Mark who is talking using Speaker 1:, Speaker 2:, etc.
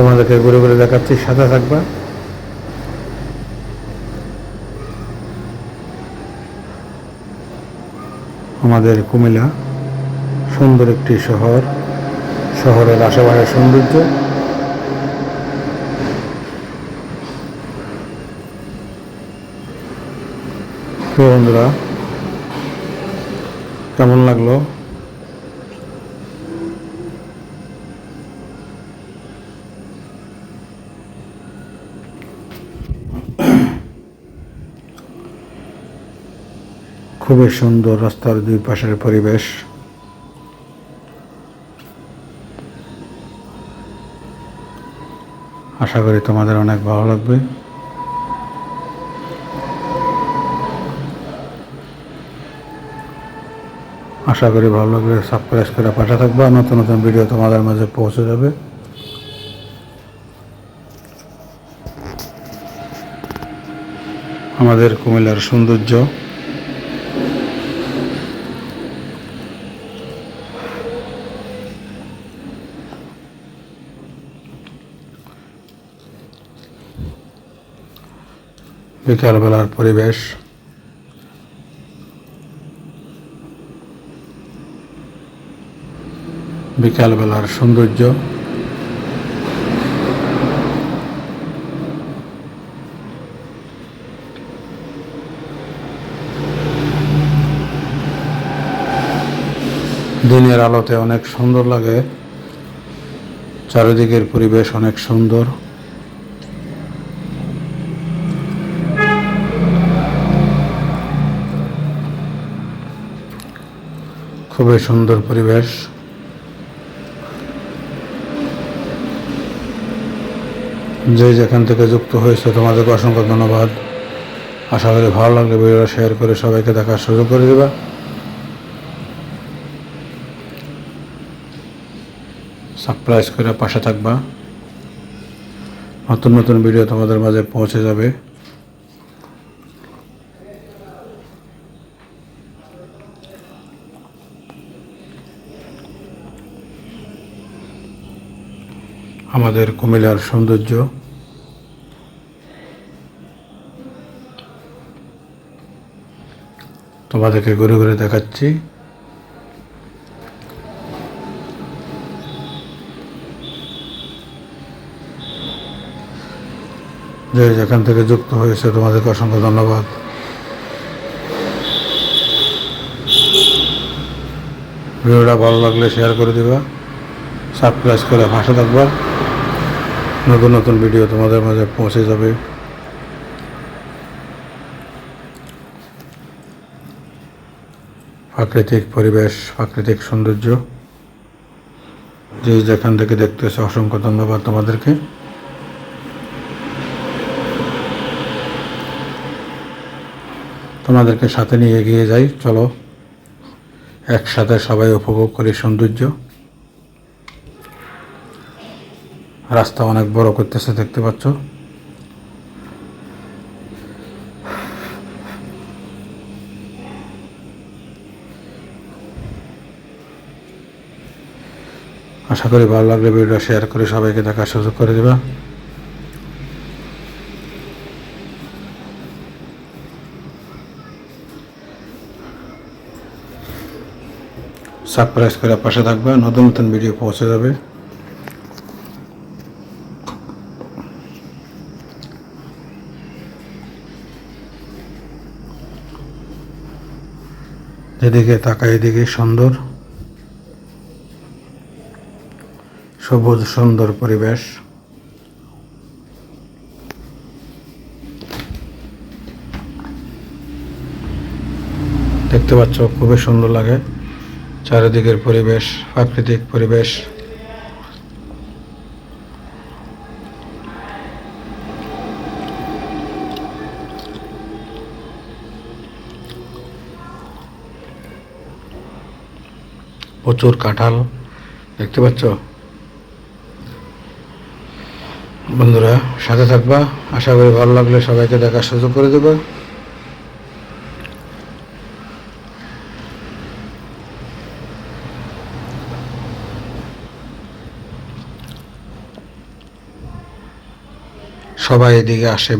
Speaker 1: তোমাদেরকে ঘুরে ঘুরে দেখাচ্ছি, সাথে থাকবা। আমাদের কুমিল্লা সুন্দর একটি শহর, শহরের আশেপাশের সৌন্দর্য। বন্ধুরা, কেমন লাগল? খুবই সুন্দর রাস্তার দুই পাশের পরিবেশ। আশা করি তোমাদের অনেক ভালো লাগবে। আশা করি ভালো লাগলে সাবস্ক্রাইব করে পাশে থাকবে। নতুন নতুন ভিডিও তোমাদের মাঝে পৌঁছে যাবে। আমাদের কুমিল্লার সৌন্দর্য। বিকালবেলার পরিবেশ। বিকালবেলার সৌন্দর্য। দিনের আলোতে অনেক সুন্দর লাগে। চারিদিকের পরিবেশ অনেক সুন্দর। খুবই সুন্দর পরিবেশ। যে যেখান থেকে যুক্ত হয়েছে, তোমাদেরকে অসংখ্য ধন্যবাদ। আশা করি ভালো লাগলে ভিডিওটা শেয়ার করে সবাইকে দেখার সুযোগ করে দেবা। সারপ্রাইজ করে পাশে থাকবা। নতুন নতুন ভিডিও তোমাদের মাঝে পৌঁছে যাবে। আমাদের কুমিল্লার সৌন্দর্য। তোমাদেরকে ঘুরে ঘুরে দেখাচ্ছি। যে যেখান থেকে যুক্ত হয়েছে, তোমাদেরকে অসংখ্য ধন্যবাদ। ভিডিওটা ভালো লাগলে শেয়ার করে দিবা। সাবস্ক্রাইব করে ভাষা থাকবা। নতুন নতুন ভিডিও তোমাদের মাঝে পৌঁছে যাবে। প্রাকৃতিক পরিবেশ, প্রাকৃতিক সৌন্দর্য, যে যেখান থেকে দেখতেছে অসংখ্য ধন্যবাদ তোমাদেরকে। তোমাদেরকে সাথে নিয়ে এগিয়ে যাই, চলো। একসাথে সবাই উপভোগ করি সৌন্দর্য। রাস্তা অনেক বড় করতেছে, দেখতে পাচ্ছ? আশা করি ভালো লাগলে ভিডিওটা শেয়ার করে সবাইকে দেখার সুযোগ করে দেবা। সাবস্ক্রাইব করে পাশে থাকবে, নতুন নতুন ভিডিও পৌঁছে যাবে। যেদিকে তাকায়, এদিকে সুন্দর। সবুজ সুন্দর পরিবেশ। দেখতে পাচ্ছ, খুবই সুন্দর লাগে। চারিদিকের পরিবেশ, প্রাকৃতিক পরিবেশ। প্রচুর কাঁঠাল, দেখতে পাচ্ছ? বন্ধুরা, সাথে থাকবা। আশা করি ভালো লাগলে সবাইকে দেখার সুযোগ করে দেবা। সবাই এদিকে আসে।